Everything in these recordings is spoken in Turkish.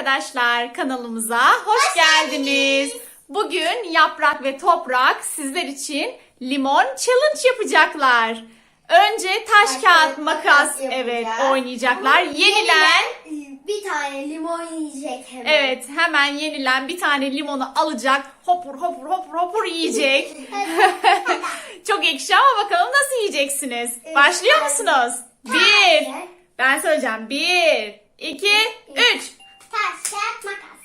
arkadaşlar kanalımıza hoş, geldiniz. Bugün Yaprak ve Toprak sizler için limon challenge yapacaklar. Önce taş, kağıt, makas evet yapacağız. oynayacaklar. Yenilen bir tane limon yiyecek hemen. evet hemen yenilen bir tane limonu alacak. Hopur hopur hopur hopur yiyecek. Çok ekşi ama bakalım nasıl yiyeceksiniz? Evet, Başlıyor musunuz? Bir. Ben söyleyeceğim. Bir, iki, üç. Taş, kağıt, makas.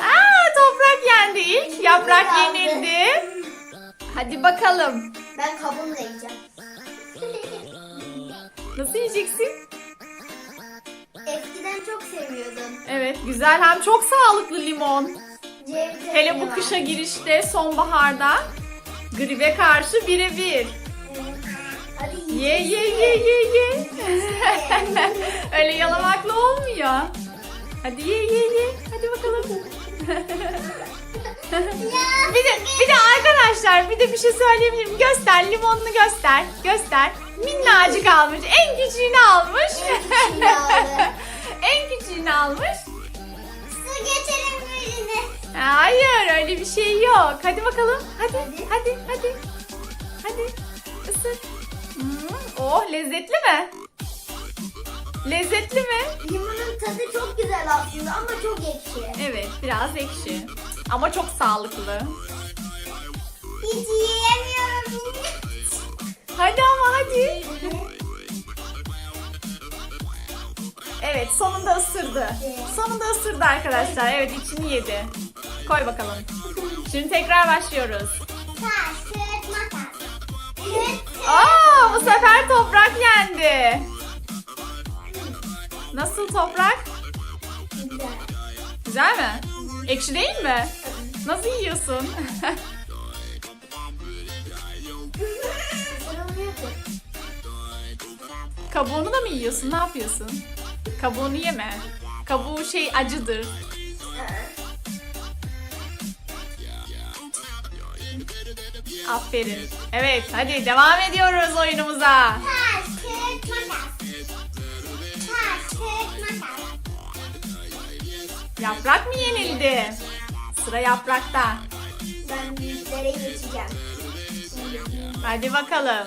Aa, toprak yendi ilk. Yaprak Kaldı. yenildi. Hadi bakalım. Ben kabuğunu da yiyeceğim. Nasıl yiyeceksin? Eskiden çok seviyordum. Evet güzel hem çok sağlıklı limon. Ceviz Hele bu var. kışa girişte sonbaharda gribe karşı birebir. Ye ye ye ye ye. Öyle yalamakla olmuyor. Hadi ye ye ye. Hadi bakalım. bir de bir de arkadaşlar bir de bir şey söyleyebilir miyim? Göster limonunu göster. Göster. Minnacık almış. En küçüğünü almış. en küçüğünü almış. Su geçelim birine. Hayır öyle bir şey yok. Hadi bakalım. Hadi Hadi. hadi hadi. Hadi. Isır. Oh lezzetli mi? Lezzetli mi? Limonun tadı çok güzel aslında ama çok ekşi. Evet biraz ekşi. Ama çok sağlıklı. Hiç yiyemiyorum. Hadi ama hadi. Evet sonunda ısırdı. Sonunda ısırdı arkadaşlar. Evet içini yedi. Koy bakalım. Şimdi tekrar başlıyoruz. Taş, kağıt, makas. Aa bu sefer toprak yendi. Nasıl toprak? Güzel. Mi? Ekşi değil mi? Nasıl yiyorsun? Kabuğunu da mı yiyorsun? Ne yapıyorsun? Kabuğunu yeme. Kabuğu şey acıdır. Aferin. Evet hadi devam ediyoruz oyunumuza. Taş, kağıt, makas. Taş, kağıt, makas. Yaprak mı yenildi? Sıra yaprakta. Ben büyüklere geçeceğim. Hadi bakalım.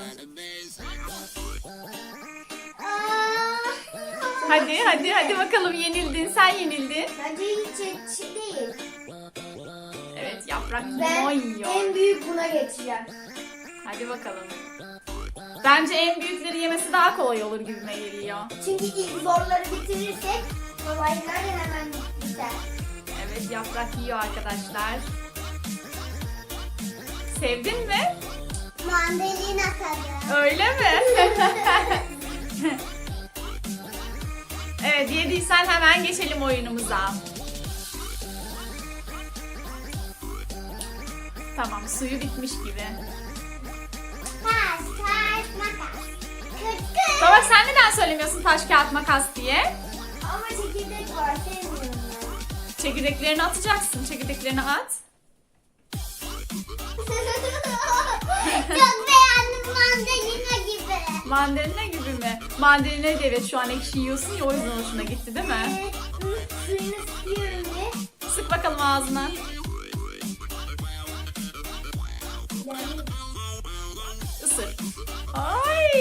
Hadi hadi hadi bakalım yenildin. Sen yenildin. Değil. Evet yaprak Ben limon yiyor. en büyük buna geçeceğim. Hadi bakalım. Bence en büyükleri yemesi daha kolay olur gibime geliyor. Çünkü ilk zorları bitirirsek kolaylar hemen biter. Evet yaprak yiyor arkadaşlar. Sevdin mi? Mandalina tadı. Öyle mi? evet yediysen hemen geçelim oyunumuza. Tamam suyu bitmiş gibi. Taş, kağıt, makas. Kırk kırk. Baba sen neden söylemiyorsun taş kağıt makas diye? Ama çekirdek var sevmiyorum ben. Çekirdeklerini atacaksın. Çekirdeklerini at. Çok beğendim mandalina gibi. Mandalina gibi mi? Mandalina da evet şu an ekşi yiyorsun ya o yüzden hoşuna gitti değil mi? Evet, suyunu sıkıyorum bir. Sık bakalım ağzına. Isır. Ay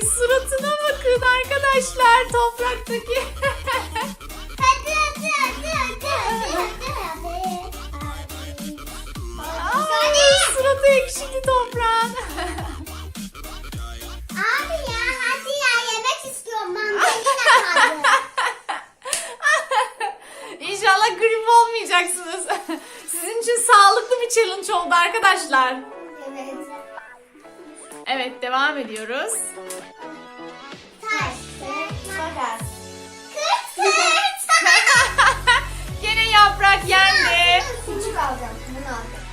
suratına bakın arkadaşlar topraktaki. Hadi hadi hadi hadi hadi hadi. Ay suratı ekşidi toprağın. Abi ya hadi ya yemek istiyorum mandalina tadı. İnşallah grip olmayacaksınız. Sizin için sağlıklı bir challenge oldu arkadaşlar. Evet. Devam ediyoruz. Taş, kağıt, makas. Kırt kırt. Gene yaprak yendi. Küçük alacağım. Bunu alacağım.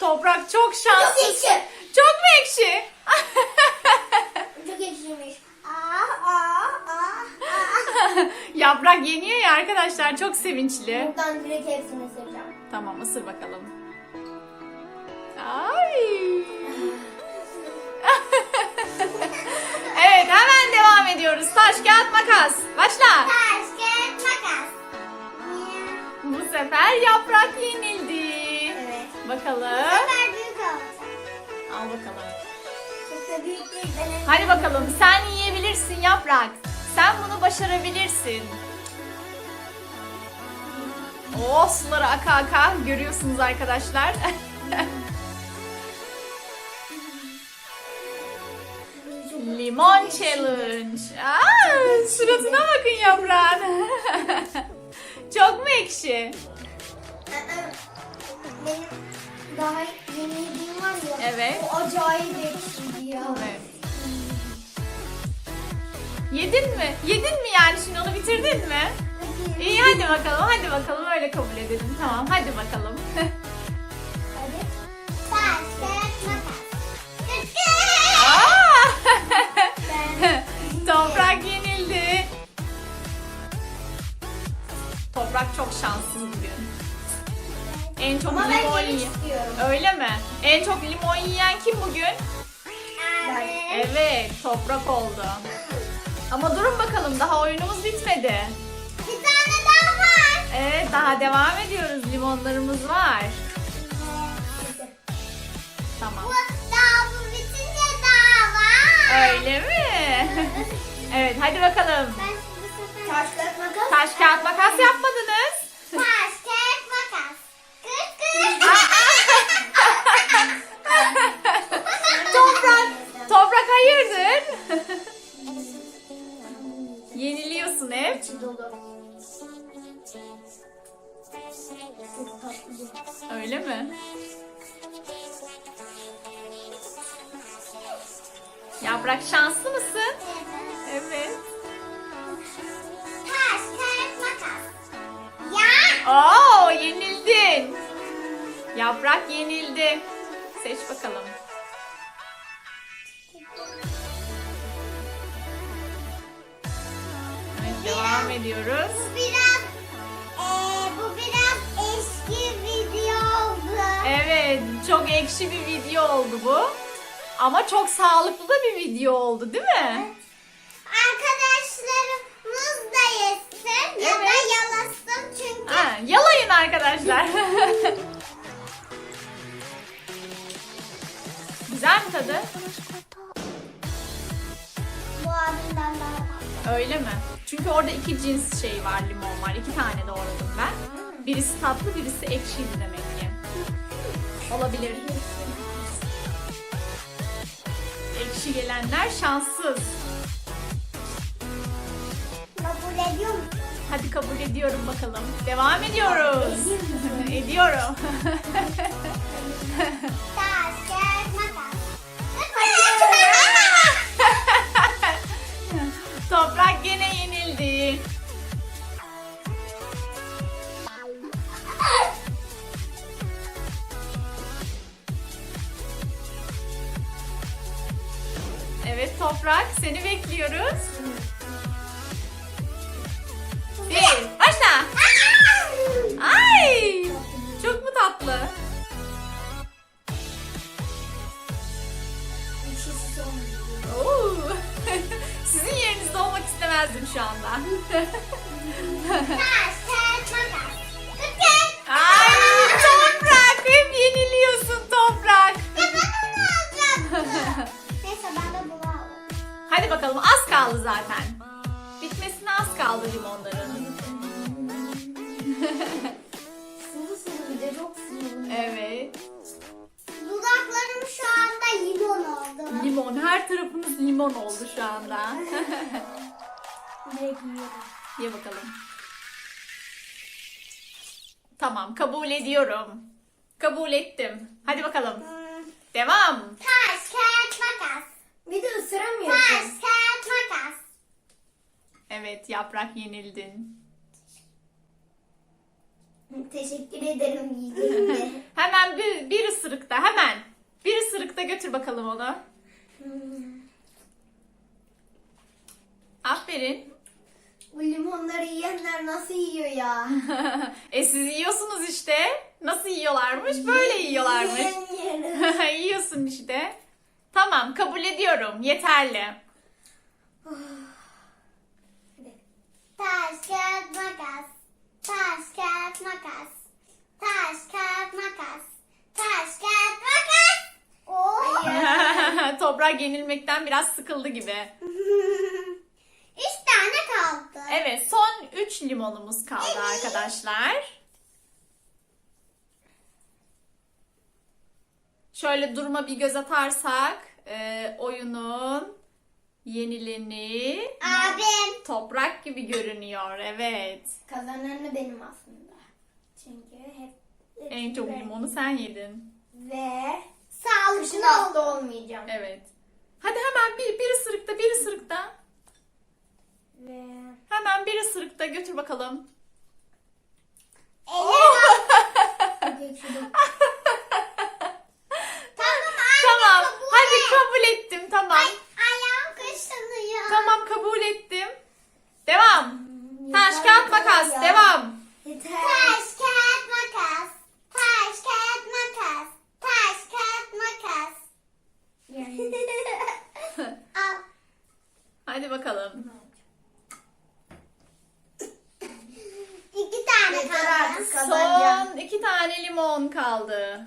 Toprak çok şanslısın. Çok ekşi. Çok mu ekşi? Çok ekşiymiş. Aa aa aa aa. Yaprak yeniyor ya arkadaşlar çok sevinçli. Buradan direkt hepsini süreceğim. Tamam ısır bakalım. Ay. evet hemen devam ediyoruz. Taş kağıt makas. Başla. Taş, kağıt, makas. Bu sefer yaprak yenildi. Evet. Bakalım. Bu sefer büyük olacak. Al bakalım. Çok da büyük değil. Ben Hadi bakalım sen yiyebilirsin yaprak. Sen bunu başarabilirsin. Oh suları aka aka görüyorsunuz arkadaşlar. Limon challenge. Aa, suratına bakın yaprağın. Çok mu ekşi? Benim daha yeni yediğim var ya. Evet. O acayip ekşiydi ya. Evet. Yedin mi? Yedin mi yani şimdi onu bitirdin mi? İyi hadi bakalım hadi bakalım öyle kabul edelim tamam hadi bakalım. Toprak çok şanssız bugün. En çok Ama ben limon yemek yiyen. istiyorum. Öyle mi? En çok limon yiyen kim bugün? Evet. Evet, toprak oldu. Ama durun bakalım daha oyunumuz bitmedi. Bir tane daha var. Evet, daha devam ediyoruz. Limonlarımız var. Tamam. Bu daha bu bitince daha var. Öyle mi? evet, hadi bakalım. Ben bu sefer... Taş, kağıt, makas. Taş kağıt makas yapmadınız. Yeniliyorsun hep. İçi dolu. Çok tatlı. Öyle mi? Yaprak şanslı mısın? Evet. Taş, kağıt, makas. Ya. Oo, yenildin. Yaprak yenildi. Seç bakalım. Ediyoruz. Bu biraz... Eee bu biraz eski video oldu. Evet, çok ekşi bir video oldu bu. Ama çok sağlıklı da bir video oldu, değil mi? Arkadaşlarımız da yesin ya da yalasın çünkü Ha, yalayın arkadaşlar. Güzel mi tadı? bu abimden daha. Öyle mi? Çünkü orada iki cins şey var, limon var. İki tane doğradım ben. Birisi tatlı, birisi ekşiydi demek ki. Olabilir. Ekşi gelenler şanssız. Kabul ediyor musun? Hadi kabul ediyorum bakalım. Devam ediyoruz. Ediyorum. yenildi. Evet Toprak seni bekliyoruz. İstemezdim şu anda. Ay Toprak hep yeniliyorsun Toprak. Neyse ben de bunu aldım. Hadi bakalım az kaldı zaten. Bitmesine az kaldı limonların. Sulu sulu bir de çok sulu. Evet. Dudaklarım şu anda limon oldu. Limon her tarafınız limon oldu şu anda. Direkt yiyorum. Ye bakalım. Tamam kabul ediyorum. Kabul ettim. Hadi bakalım. Devam. Taş, kağıt, makas. Bir de ısıramıyorsun. Taş, kağıt, makas. Evet yaprak yenildin. Teşekkür ederim yiyeceğimde. Hemen bir, bir ısırıkta hemen. Bir ısırıkta götür bakalım onu. Aferin. Bu limonları yiyenler nasıl yiyor ya? e siz yiyorsunuz işte. Nasıl yiyorlarmış? Böyle yiyorlarmış. Yiyemiyorum. Yiyorsun işte. Tamam kabul ediyorum. Yeterli. Taş, kağıt, makas. Taş, kağıt, makas. Taş, kağıt, makas. Taş, kağıt, makas. Oo. Toprak yenilmekten biraz sıkıldı gibi. Üç tane kaldı. Evet son 3 limonumuz kaldı arkadaşlar. Şöyle duruma bir göz atarsak e, oyunun yenileni Abim. toprak gibi görünüyor. Evet. Kazananı benim aslında. Çünkü hep En çok limonu sen yedin. ve sağlıklı hasta olmayacağım. Evet. Hadi hemen bir, bir ısırıkta bir ısırıkta. Ve Hemen bir ısırıkta götür bakalım. tamam Tamam. kabul Hadi et. kabul ettim. Tamam. Ay, ayağım kaşınıyor. Tamam kabul ettim. Devam. Taş Yeter kağıt bu kadar makas. ya. Devam. Yeter. Taş kağıt makas. Taş kağıt makas. Taş kağıt makas. Al. Hadi bakalım. İki tane Yeter kaldı. artık. Kazanacağım. Son iki tane limon kaldı.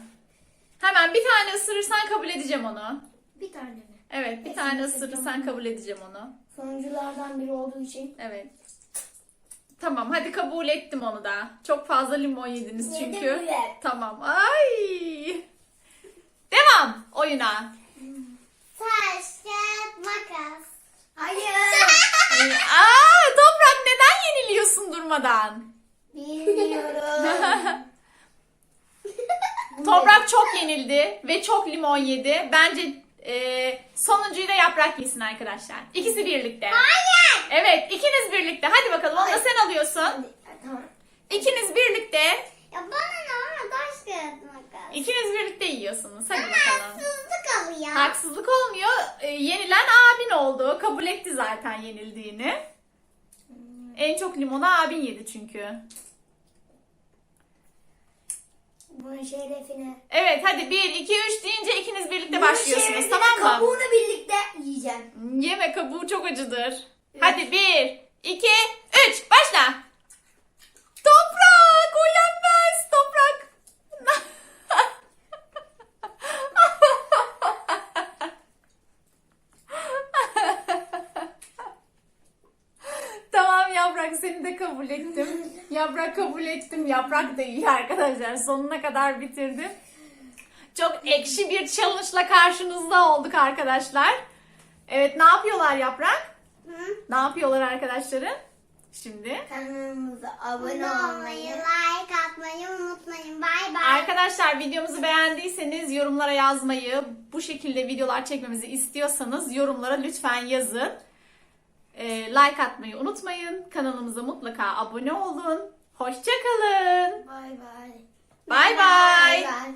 Hemen bir tane ısırırsan kabul edeceğim onu. Bir tane mi? Evet bir tane ısırırsan kabul edeceğim onu. Sonunculardan biri olduğu için. Evet. Tamam hadi kabul ettim onu da. Çok fazla limon yediniz Yedim çünkü. bile. Tamam. Ay. Devam oyuna. Taş kağıt makas. Hayır. Aa Toprak neden yeniliyorsun durmadan? Bilmiyorum. Toprak çok yenildi ve çok limon yedi. Bence e, sonuncuyu da yaprak yesin arkadaşlar. İkisi birlikte. Hayır. Evet ikiniz birlikte. Hadi bakalım onu da sen alıyorsun. tamam. İkiniz birlikte. Ya bana ne ama makas. ikiniz birlikte yiyorsunuz. Hadi bakalım. Haksızlık oluyor. Haksızlık olmuyor. E, yenilen abin oldu. Kabul etti zaten yenildiğini. En çok limonu abin yedi çünkü. Bunun şerefine. Evet hadi 1, 2, 3 deyince ikiniz birlikte Bunun başlıyorsunuz şerefine tamam mı? Kabuğunu birlikte yiyeceğim. Yeme kabuğu çok acıdır. Hadi 1, 2, 3 başla. Toprak o yenmez toprak. tamam yaprak seni de kabul ettim. Yaprak kabul ettim. Yaprak da iyi arkadaşlar. Sonuna kadar bitirdim. Çok ekşi bir challenge'la karşınızda olduk arkadaşlar. Evet ne yapıyorlar yaprak? Hı? Ne yapıyorlar arkadaşların? Şimdi. Kanalımıza abone olmayı. like atmayı unutmayın. Bay bay. Arkadaşlar videomuzu beğendiyseniz yorumlara yazmayı, bu şekilde videolar çekmemizi istiyorsanız yorumlara lütfen yazın. Ee, like atmayı unutmayın. Kanalımıza mutlaka abone olun. Hoşçakalın. Bay bay. Bay bay. Bay bay.